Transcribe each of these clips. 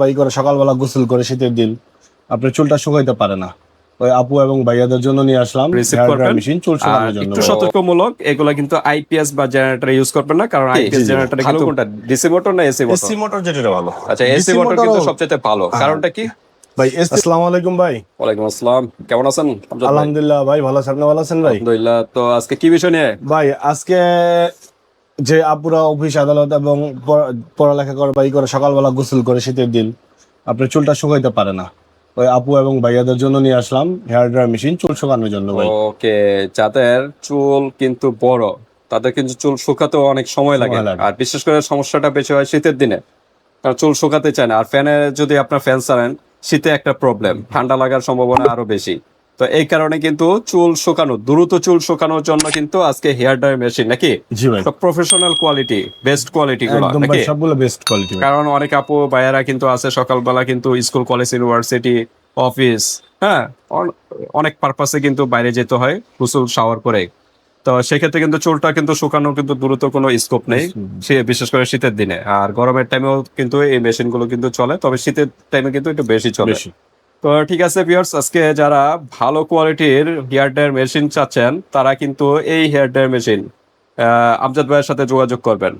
By করে সকালবেলা গোসল করে শীতের দিন। আপনার চুলটা শুকাইতে পারে না। ওই আপু এবং ভাইয়াদের জন্য নিয়ে আসলাম। Machine চুল শুকানোর জন্য। একটু সতর্কমূলক এগুলা কিন্তু আইপিএস বা জেনারেটর ইউজ করবেন না কারণ আইপিএস জেনারেটর কিন্তু কোনটা ডিসি মোটর না এসি মোটর এসি মোটর যেটা ভালো। আচ্ছা এসি মোটর কিন্তু সবচেয়ে ভালো। কারণটা কি? ভাই আসসালামু আলাইকুম ভাই। ওয়ালাইকুম আসসালাম। কেমন আছেন? আলহামদুলিল্লাহ ভাই ভালো আছেন? ভালো আছেন ভাই? আলহামদুলিল্লাহ। তো আজকে কি বিষয় নিয়ে? ভাই আজকে যে আপুরা অফিস আদালত এবং পড়ালেখা করে বাই করে সকালবেলা গোসল করে শীতের দিন আপনার চুলটা শুকাইতে পারে না। ওই আপু এবং ভাইয়াদের জন্য নিয়ে আসলাম হেয়ার ড্রাই মেশিন চুল শুকানোর জন্য ভাই। ওকে যাদের চুল কিন্তু বড় তাদের কিন্তু চুল শুকাতেও অনেক সময় লাগে সময় লাগে। আর বিশেষ করে সমস্যাটা বেশি হয় শীতের দিনে। কারণ চুল শুকাতে চায় না। আর ফ্যানে যদি আপনার ফ্যান চালান শীতে একটা প্রবলেম ঠান্ডা লাগার সম্ভাবনা আরও বেশি। তো এই কারণে কিন্তু চুল শুকানো দ্রুত চুল শুকানোর জন্য কিন্তু আজকে হেয়ার ড্রাই মেশিন নাকি? সব প্রফেশনাল কোয়ালিটি বেস্ট কোয়ালিটি গুলো নাকি? সবগুলো বেস্ট কোয়ালিটি কারণ অনেক আপু ভাইয়ারা কিন্তু আছে সকালবেলা কিন্তু স্কুল কলেজ ইউনিভার্সিটি অফিস হ্যাঁ? অন- অনেক পারপাসে কিন্তু বাইরে যেতে হয় গোসল শাওয়ার করে। তো সেক্ষেত্রে কিন্তু চুলটা কিন্তু শুকানো কিন্তু দ্রুত কোনো স্কোপ নেই সে বিশেষ করে শীতের দিনে। আর গরমের টাইমেও কিন্তু এই মেশিনগুলো কিন্তু চলে তবে শীতের টাইমে কিন্তু একটু বেশি চলে। তো ঠিক আছে ভিউয়ার্স আজকে যারা ভালো কোয়ালিটির হেয়ার ড্রায়ার মেশিন চাচ্ছেন তারা কিন্তু এই হেয়ার ড্রায়ার মেশিন আমজাদ ভাইয়ের সাথে যোগাযোগ করবেন।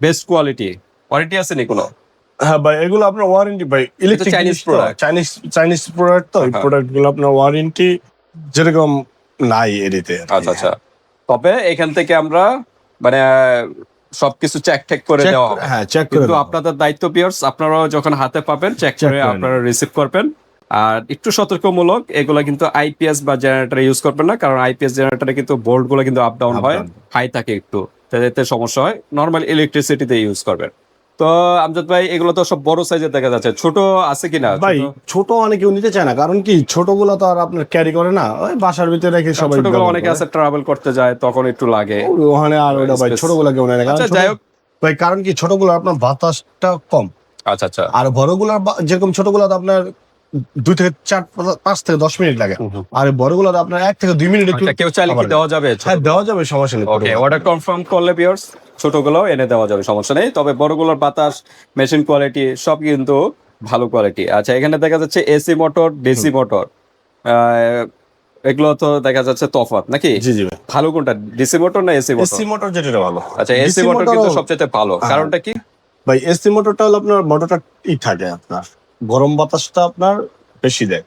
বেস্ট কোয়ালিটি ওয়ারেন্টি আছে নি কোনো? হ্যাঁ ভাই এগুলো আপনার ওয়ারেন্টি ভাই electric Chinese product Chinese Chinese product তো এই হ্যাঁ। প্রোডাক্টগুলো আপনার ওয়ারেন্টি যেরকম নাই এরিতে আচ্ছা আচ্ছা। তবে এখান থেকে আমরা মানে সবকিছু চেক টেক করে দেওয়া হবে। হ্যাঁ চেক করে কিন্তু আপনাদের দায়িত্ব পিয়ার্স আপনারাও যখন হাতে পাবেন চেক করে আপনারা রিসিভ করবেন। আর একটু সতর্কমূলক এগুলা কিন্তু আইপিএস বা জেনারেটর ইউজ করবেন না কারণ আইপিএস জেনারেটরে কিন্তু বোল্টগুলো কিন্তু আপ ডাউন হয় হাই থাকে একটু তাতে সমস্যা হয়। নর্মাল ইলেকট্রিসিটিতে ইউজ করবেন। তো আমজাদ ভাই এগুলো তো সব বড় সাইজের দেখা যাচ্ছে ছোট আছে কিনা? ভাই ছোট- অনেকেও নিতে চায় না কারণ কি ছোটগুলো তো আর আপনার ক্যারি করে না ওই বাসার ভিতরে রেখে সবাই ছোটগুলো অনেকে আছে ট্রাভেল করতে যায় তখন একটু লাগে। ওখানে আর ওটা ভাই ছোটগুলো কেউ নেয় না কারণ আচ্ছা যাই হোক। ভাই কারণ কি ছোটগুলো আপনার বাতাসটা কম। আচ্ছা আচ্ছা। আর বড়গুলোর যেরকম ছোটগুলো তো আপনার দুই থেকে চার পাঁচ থেকে দশ মিনিট লাগে। আর বড়গুলো তো আপনার এক থেকে দুই মিনিট একটু আচ্ছা, কেউ চাইলে কি দেওয়া যাবে? হ্যাঁ দেওয়া যাবে সমস্যা নেই। ওকে অর্ডার কনফার্ম করলে পিওর্স ছোটগুলো এনে দেওয়া যাবে সমস্যা নেই। তবে বড়গুলোর বাতাস মেশিন কোয়ালিটি সব কিন্তু ভালো কোয়ালিটি আচ্ছা এখানে দেখা যাচ্ছে এসি মোটর ডিসি মোটর এগুলো তো দেখা যাচ্ছে তফাৎ নাকি? জি জি। ভালো কোনটা ডিসি মোটর না এসি মোটর এসি মোটর যেটা ভালো। আচ্ছা এসি মোটর কিন্তু সবচেয়ে ভালো। হ্যাঁ। কারণটা কি? ভাই এসি মোটরটা হলো আপনার মোটরটা ঠিক থাকে আপনার। গরম বাতাসটা আপনার বেশি দেয়।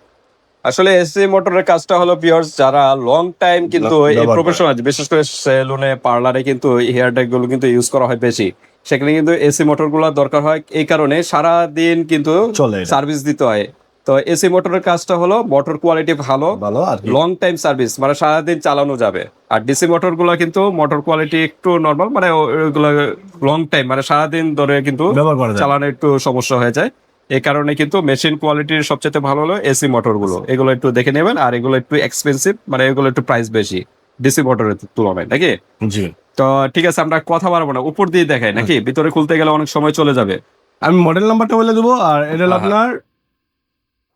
আসলে এসি মোটরের কাজটা হলো পিওর্স যারা লং টাইম কিন্তু এই করে। প্রফেশনাল বিশেষ করে সেলুনে পার্লারে কিন্তু হেয়ার ড্রাই গুলো কিন্তু ইউজ করা হয় বেশি। সেখানে কিন্তু এসি মোটরগুলো দরকার হয় এই কারণে সারা দিন কিন্তু সার্ভিস দিতে হয়। তো এসি মোটরের কাজটা হলো মোটর কোয়ালিটি ভালো ভালো আর লং টাইম সার্ভিস মানে সারাদিন চালানো যাবে। আর ডিসি মোটরগুলো কিন্তু মোটর কোয়ালিটি একটু নর্মাল মানে ও- ওগুলো লং টাইম মানে সারাদিন ধরে কিন্তু চালানো একটু সমস্যা হয়ে যায়। এই কারণে কিন্তু মেশিন কোয়ালিটির সবচেয়ে ভালো হলো এসি মোটরগুলো আচ্ছা। এগুলো একটু দেখে নেবেন আর এগুলো একটু এক্সপেন্সিভ মানে এগুলো একটু প্রাইস বেশি ডিসি মোটরের তুলনায় নাকি? জি। তো ঠিক আছে আমরা কথা বারবো না উপর দিয়ে দেখাই নাকি? আচ্ছা। ভিতরে খুলতে গেলে অনেক সময় চলে যাবে। আমি মডেল নাম্বারটা বলে দেবো আর এটা আপনার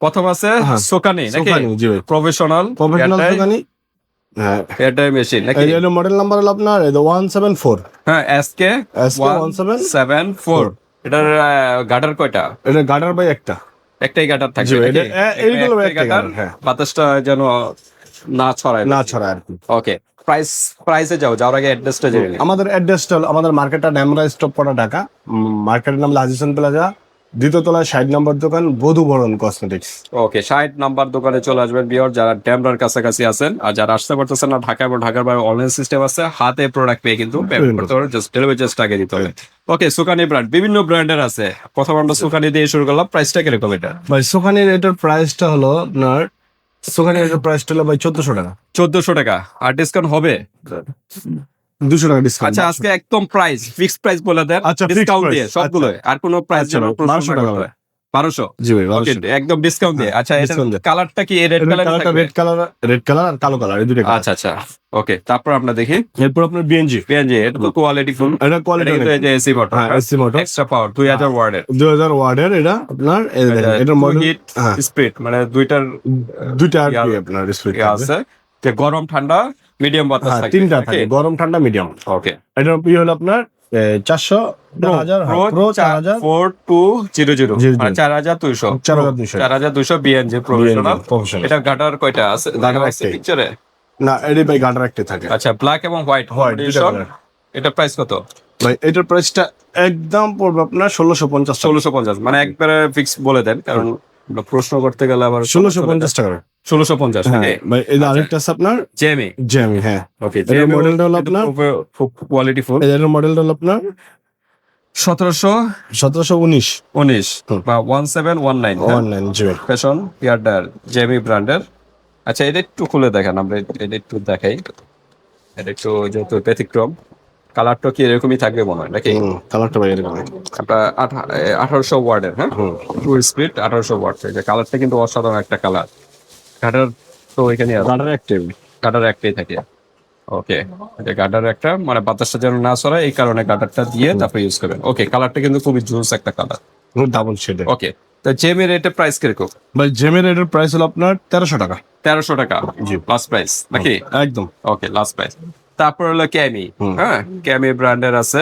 প্রথম আছে সোকানি নাকি? প্রফেশনাল প্রফেশনাল সোকানি এটাই মেশিন নাকি? এর মডেল নাম্বার হলো আপনার 174 হ্যাঁ এসকে 174 এটার গাটার কয়টা? এটা গার্ডার বাই একটা। একটাই গাটার থাকবে এইগুলো gutter, হ্যাঁ। বাতাসটা যেন না ছড়ায় না ছড়ায় আর কি। ওকে প্রাইস প্রাইসে যাও যাওয়ার আগে অ্যাড্রেসটা জেনে আমাদের অ্যাড্রেসটা আমাদের মার্কেটটা ড্যামরা স্টপ পড়া ঢাকা। মার্কেটের নাম লাজিসন প্লাজা দ্বিতীয় তলায় ষাট নম্বর দোকান বধুবরণ কসমেটিক্স ওকে ষাট নাম্বার দোকানে চলে আসবেন বিয়র যারা ড্যামরার কাছাকাছি আছেন আর যারা আসতে পারতেছেন না ঢাকা এবং ঢাকার বাইরে অনলাইন সিস্টেম আছে হাতে প্রোডাক্ট পেয়ে কিন্তু পেমেন্ট করতে পারবেন জাস্ট ডেলিভারি চার্জ দিতে হবে। ওকে সুকানি ব্র্যান্ড বিভিন্ন ব্র্যান্ডের আছে। প্রথম আমরা সুকানি দিয়ে শুরু করলাম প্রাইসটা কীরকম এটা? ভাই সোখানির এটার প্রাইসটা হলো আপনার সোখানির এটার প্রাইসটা হলো ভাই চোদ্দশো টাকা। চোদ্দশো টাকা আর ডিসকাউন্ট হবে? দুশো টাকা ডিসকাউন্ট আচ্ছা আজকে একদম প্রাইস ফিক্সড প্রাইস বলে দেন আচ্ছা, ডিসকাউন্ট দিয়ে সবগুলো আর কোনো প্রাইস আচ্ছা, 1200 টাকা হবে। বারোশো? জি ভাই একদম ডিসকাউন্ট দিয়ে। আচ্ছা এটা কালারটা কি রেড কালার কালারটা রেড কালার রেড কালার আর কালো কালার এই দুটো আচ্ছা আচ্ছা ওকে তারপর আমরা দেখি। এরপর আপনার বিএনজি পিএনজি এটা তো কোয়ালিটি ফুল এটা কোয়ালিটি এটা এসি মোটর হ্যাঁ এসি মোটর এক্সট্রা পাওয়ার দুই হাজার ওয়ার্ডের দুই হাজার ওয়ার্ডের এটা আপনার এটার মডেল হ্যাঁ। স্পিড মানে দুইটার দুইটা আর কি আপনার স্পিড আছে। যে গরম ঠান্ডা মিডিয়াম বাতাস হ্যাঁ থাকে তিনটা থাকে গরম ঠান্ডা মিডিয়াম ওকে এটার হলো আপনার চারশো প্রো চার হাজার। ফোর টু জিরো জিরো মানে চার হাজার দুইশো। চার হাজার দুইশো। বিএনজি প্রফেশনাল এটা গাটার কয়টা আছে? গাটার আছে পিকচারে না এটি ভাই গাটার একটা থাকে। আচ্ছা ব্ল্যাক এবং হোয়াইট colour। এটা প্রাইস কত? ভাই এটার প্রাইসটা একদম পড়বে আপনার ষোলোশো পঞ্চাশ ষোলোশো পঞ্চাশ মানে একবারে ফিক্স বলে দেন কারণ প্রশ্ন করতে গেলে আবার ষোলোশো পঞ্চাশ টাকা। ষোলোশো পঞ্চাশ। হ্যাঁ ভাই আরেকটা আছে আপনার? জেমি জ্যামি হ্যাঁ। ওকে এটার মডেলটা হলো আপনার? খুব কোয়ালিটি ফুল এটার মডেলটা হলো আপনার? সতেরোশো সতেরোশো উনিশ। উনিশ বা one seven one nine one nine জি ফ্যাশন ইয়ারডার জেমি ব্র্যান্ডের আচ্ছা এটা একটু খুলে দেখান আমরা এটা একটু দেখাই। এটা একটু যেহেতু ব্যতিক্রম কালারটা কি এরকমই থাকবে মনে হয় নাকি? কালারটা ভাই এরকম। আপনার আঠারোশো ওয়ার্ডের হ্যাঁ? টু স্পিড আঠারোশো ওয়ার্ড। কালারটা কিন্তু অসাধারণ একটা কালার। গাটার তো এখানে গাটার একটা গাটার একটাই থাকে। ওকে এটা গাটার একটা মানে বাতাসটা যেন না সরায় এই কারণে গাটারটা দিয়ে তারপরে ইউজ করবেন। ওকে কালারটা কিন্তু খুবই জুস একটা কালার ডাবল শেডে ওকে তো জেমের এটা প্রাইস কীরকম? ভাই জেমের এটার প্রাইস হলো আপনার তেরোশো টাকা। তেরোশো টাকা? জি। লাস্ট প্রাইস নাকি? একদম। ওকে লাস্ট প্রাইস তারপর হলো ক্যামি হুম। হ্যাঁ ক্যামি ব্র্যান্ডের আছে।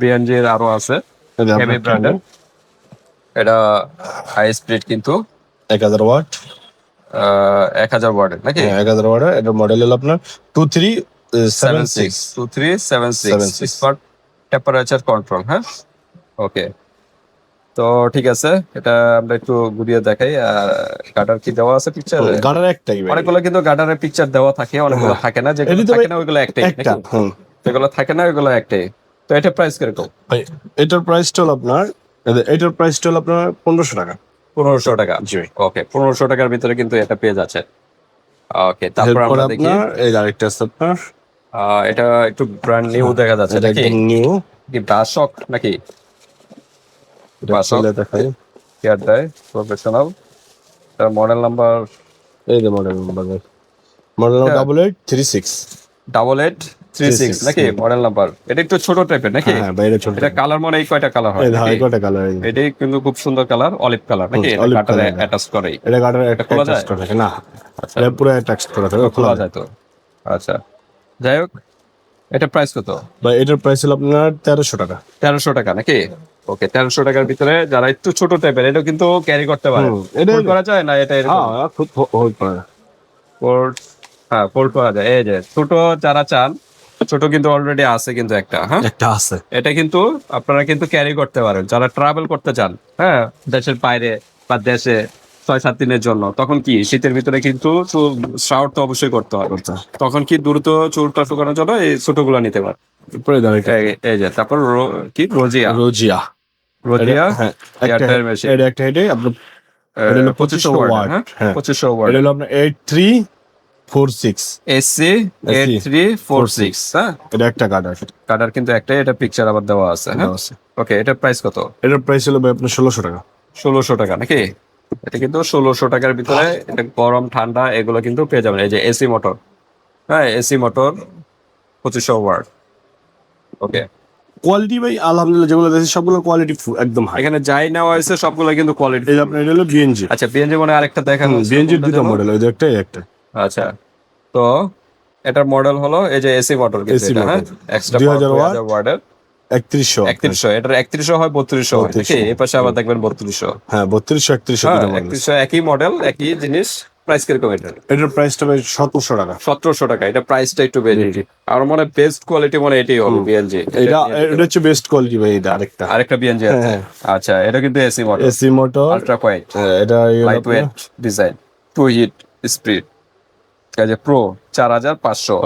বিএনজি এর আরও আছে। ক্যামি ব্র্যান্ডের এটা হাই স্পিড কিন্তু। এক হাজার ওয়াট এক হাজার ওয়ার্ডের নাকি? হ্যাঁ এক হাজার ওয়াট এটার মডেল হলো আপনার two three seven six two three seven six 76 smart temperature control হ্যাঁ? ওকে তো ঠিক আছে এটা আমরা একটু ঘুরিয়ে দেখাই গাটার কি দেওয়া আছে পিকচার গাটার একটাই অনেকগুলো কিন্তু গাটারের পিকচার দেওয়া থাকে অনেকগুলো হ্যাঁ। থাকে না যেগুলো থাকে না ওইগুলো একটাই একটা যেগুলো থাকে না ওইগুলো একটাই। তো এটা প্রাইস কীরকম? এটার প্রাইসটা হলো আপনার এটার প্রাইসটা হলো আপনার পনেরোশো টাকা। পনেরোশো টাকা। জি ওকে পনেরোশো টাকার ভিতরে কিন্তু এটা পেয়ে যাচ্ছে ওকে তারপর আমরা দেখি। এই আরেকটা আছে আপনার। এটা একটু ব্র্যান্ড নিউ দেখা যাচ্ছে এটা একদম নিউ কি ব্রাশক নাকি? বাসক। দেখাই। কেয়ার দেয় প্রফেশনাল তার মডেল নাম্বার এই যে model number model number double eight three six double eight 36, নাকি মডেল নাম্বার এটা একটু ছোট টাইপের নাকি হ্যাঁ ছোট এটা কালার মানে এই কয়টা কালার হয় এই কালার কিন্তু খুব সুন্দর কালার অলিভ কালার নাকি এটা। অ্যাটাচ করে একটা খোলা যায়? না আচ্ছা এটা পুরো টেক্সট করা থাকে খোলা যায় তো আচ্ছা যাই হোক এটা প্রাইস কত ভাই এটার প্রাইস হলো আপনার তেরোশো টাকা তেরোশো টাকা নাকি ওকে তেরোশো টাকার ভিতরে যারা একটু ছোট টাইপের এটা কিন্তু ক্যারি করতে পারে এটা করা যায় না এটা এরকম হ্যাঁ হ্যাঁ ফোল্ড করা যায় এই যে ছোট যারা চান ছোট কিন্তু অলরেডি আছে কিন্তু একটা হ্যাঁ? একটা আছে। এটা কিন্তু আপনারা কিন্তু ক্যারি করতে পারেন। যারা ট্রাভেল করতে চান হ্যাঁ দেশের বাইরে বা দেশে ছয় সাত দিনের জন্য তখন কি শীতের ভিতরে কিন্তু শাওয়ার তো অবশ্যই করতে হবে। তখন কি দ্রুত চুলটা শুকানোর জন্য এই ছোটগুলো নিতে পারে এই- যে তারপর কি? রোজিয়া। রোজিয়া। রোজিয়া? হ্যাঁ একটা হেডে আপনার পঁচিশশো 2500 ওয়াট হ্যাঁ হ্যাঁ। পঁচিশশো এটা হলো আপনার eight three four six AC eight three four six হ্যাঁ? এটা একটা কাটার কাটার কিন্তু একটাই এটা পিকচার আবার দেওয়া আছে হ্যাঁ? ওকে এটা প্রাইস কত? এটার প্রাইস হলো ভাই আপনার ষোলোশো টাকা। ষোলোশো টাকা নাকি? এটা কিন্তু ষোলোশো টাকার ভিতরে এটা গরম ঠান্ডা এগুলো কিন্তু পেয়ে যাবেন। এই যে এসি মোটর হ্যাঁ এসি মোটর পঁচিশশো ওয়ার্ড ওকে কোয়ালিটি ভাই আলহামদুলিল্লাহ যেগুলো দেখছি সবগুলো কোয়ালিটি একদম হাই এখানে যাই নেওয়া হয়েছে সবগুলো কিন্তু কোয়ালিটি আপনার এটা হলো বিএনজি আচ্ছা বিএনজি মনে আরেকটা দেখানো বিএনজি দুটো মডেল ওই একটা একটা আচ্ছা। তো এটার মডেল হলো এই যে এসি মোটর হ্যাঁ? Extra 2000 watt। ওয়ার্ডের একত্রিশশো। একত্রিশশো এটার একত্রিশশো হয় হয় 3200 এই পাশে আবার দেখবেন বত্রিশশো। হ্যাঁ বত্রিশশো একত্রিশশো হ্যাঁ দুটো মডেল একত্রিশশো একই মডেল একই জিনিস প্রাইস কীরকম এটার এটার প্রাইসটা ভাই টাকা। সতেরোশো টাকা এটা প্রাইসটা একটু বেশি। আর মনে বেস্ট কোয়ালিটি মনে এটাই হবে বিএনজি এটা এটা হচ্ছে বেস্ট কোয়ালিটি ভাই এটা আরেকটা। আরেকটা বিএনজি আছে। হ্যাঁ। আচ্ছা এটা কিন্তু AC AC motor ultra quiet এটা ইয়ে ডিজাইন টু হিট স্পিড কাজে প্রো চার হাজার পাঁচশো।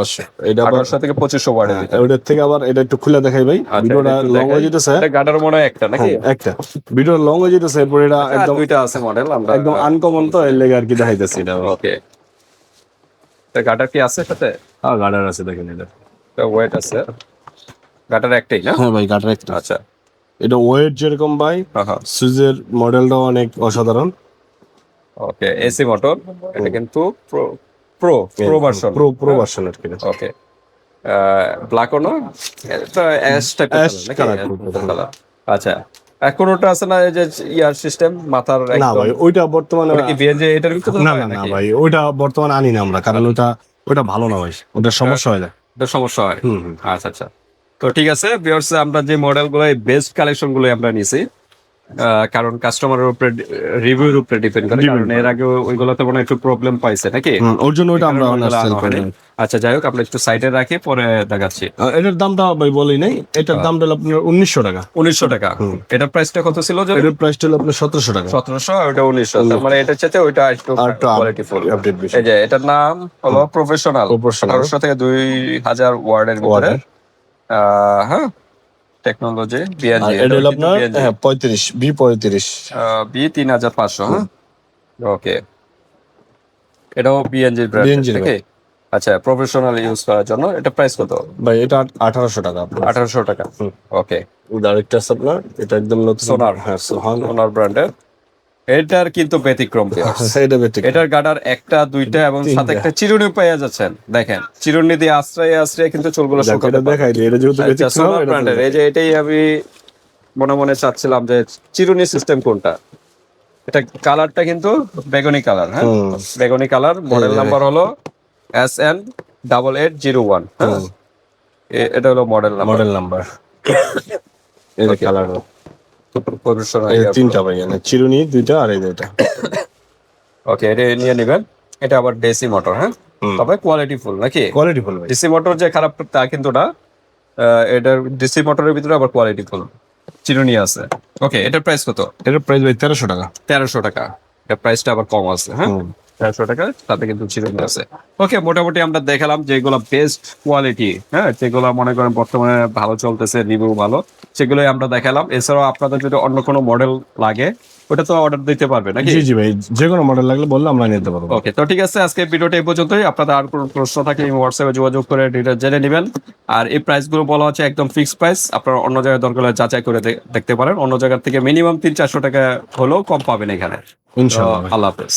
এটা আঠারোশো থেকে পঁচিশশো ওয়ার্ডের হ্যাঁ, ওটার থেকে আবার এটা একটু খুলে দেখাই ভাই। আচ্ছা, ভিডিওটা লং হয়ে যেতেছে। এটা গাডার মনে হয় একটা নাকি? হ্যাঁ, একটা। ভিডিও লং হয়ে যেতেছে এরপর এটা একদম দুইটা আছে মডেল আমরা একদম আনকমন তো এর লেগে আর কি দেখাইতেছি এটা ওকে গাডার কি আছে সাথে? হ্যাঁ গার্ডার আছে দেখেন এটা। ওয়েট আছে। গাডার একটাই না? হ্যাঁ ভাই গার্ডার একটা। আচ্ছা। এটা ওয়েট যেরকম ভাই হ্যাঁ সুজের মডেলটাও অনেক অসাধারণ। ওকে এসি মোটর এটা কিন্তু pro pro version pro pro version আর কি ওকে না এটা অ্যাশ টাইপের কালার আচ্ছা। ওটা আছে না যে ইয়ার সিস্টেম মাথার না ভাই ওইটা বর্তমানে এটার না না ভাই ওইটা বর্তমানে আনি না আমরা কারণ ওটা ওটা ভালো না ভাই ওটা সমস্যা হয়ে যায়। এটা সমস্যা হয়। আচ্ছা আচ্ছা। তো ঠিক আছে ভিউয়ার্স আমরা যে মডেলগুলো বেস্ট কালেকশনগুলো আমরা নিছি আহ, কারণ কাস্টমারের উপরে রিভিউর উপরে ডিপেন্ড করে। কারণ এর আগে ওইগুলোতে মনে একটু প্রবলেম পাইছে নাকি? ওর জন্য ওইটা আমরা ওইগুলো সেল করি আচ্ছা যাই হোক আমরা একটু সাইডে রাখি পরে দেখাচ্ছি। এটার দামটা ভাই বলি নাই। এটার দামটা হলো আপনার উনিশশো টাকা। উনিশশো টাকা। এটার প্রাইসটা কত ছিল যে? এটার প্রাইসটা হলো আপনার সতেরোশো টাকা। সতেরোশো ওইটা উনিশশো। মানে এটার চাইতে ওইটা একটু কোয়ালিটি ফুল আপডেট বেশি। এই যে এটার নাম হলো প্রফেশনাল। আঠারোশো থেকে দুই হাজার ওয়ার্ডের ভিতরে। হ্যাঁ। টেকনোলজি আর এটা হলো আপনার? হ্যাঁ বি পঁয়ত্রিশ। বি তিন হাজার পাঁচশো হ্যাঁ? ওকে। এটাও বিএনজি ব্র্যান্ড আচ্ছা প্রফেশনাল ইউজ করার জন্য এটা প্রাইস কত? ভাই এটা আঠারোশো টাকা আপনার। আঠারোশো টাকা ওকে। আরেকটা আছে আপনার এটা একদম নতুন। সোনার হ্যাঁ সোহান ওনার ব্র্যান্ডের এটার কিন্তু ব্যতিক্রম viewers। এটা বেটিক এটার গাডার একটা দুইটা এবং সাথে একটা চিরুনি পেয়ে যাচ্ছেন। দেখেন চিরুনি দিয়ে আশ্রয় আশ্রয় কিন্তু চুলগুলো শুকাতে আচ্ছা ব্যতিক্রম, এই যে এটাই আমি মনে মনে চাচ্ছিলাম যে চিরুনি সিস্টেম কোনটা? এটা কালারটা কিন্তু বেগুনি কালার হ্যাঁ? বেগুনি কালার মডেল নাম্বার হলো S N double eight zero one এটা হলো মডেল মডেল নাম্বার কালার তিনটা চিরুনি দুইটা আর এই দুইটা। ওকে এটা নিয়ে নেবেন। এটা আবার ডেসি মোটর হ্যাঁ? তবে কোয়ালিটি ফুল নাকি? কোয়ালিটি ফুল ভাই। ডিসি মোটর যে খারাপ তা কিন্তু না। এটার ডিসি মোটরের ভিতরে আবার কোয়ালিটি ফুল চিরুনি আছে। ওকে এটার প্রাইস কত? এটার প্রাইস ভাই তেরোশো টাকা। তেরোশো টাকা। এটার প্রাইসটা আবার কম আছে হ্যাঁ। তেরোশো টাকা তাতে কিন্তু চিরুনি আছে। ওকে মোটামুটি আমরা দেখালাম যেগুলো বেস্ট কোয়ালিটি হ্যাঁ যেগুলো মনে করেন বর্তমানে ভালো চলতেছে রিভিউ ভালো সেগুলোই আমরা দেখালাম। এছাড়াও আপনাদের যদি অন্য কোনো মডেল লাগে ওটা তো অর্ডার দিতে পারবে নাকি? জি জি ভাই যে কোনো মডেল লাগলে বললে আমরা নিতে পারব। ওকে তো ঠিক আছে আজকে ভিডিওটা এই পর্যন্তই। আপনাদের আর কোনো প্রশ্ন থাকলে হোয়াটসঅ্যাপে যোগাযোগ করে ডিটেল জেনে নেবেন। আর এই প্রাইসগুলো বলা হচ্ছে একদম ফিক্সড প্রাইস আপনারা অন্য জায়গায় দরকার হলে যাচাই করে দেখতে পারেন। অন্য জায়গার থেকে মিনিমাম তিন চারশো টাকা হলেও কম পাবেন এখানে। ইনশাআল্লাহ আল্লাহ হাফেজ।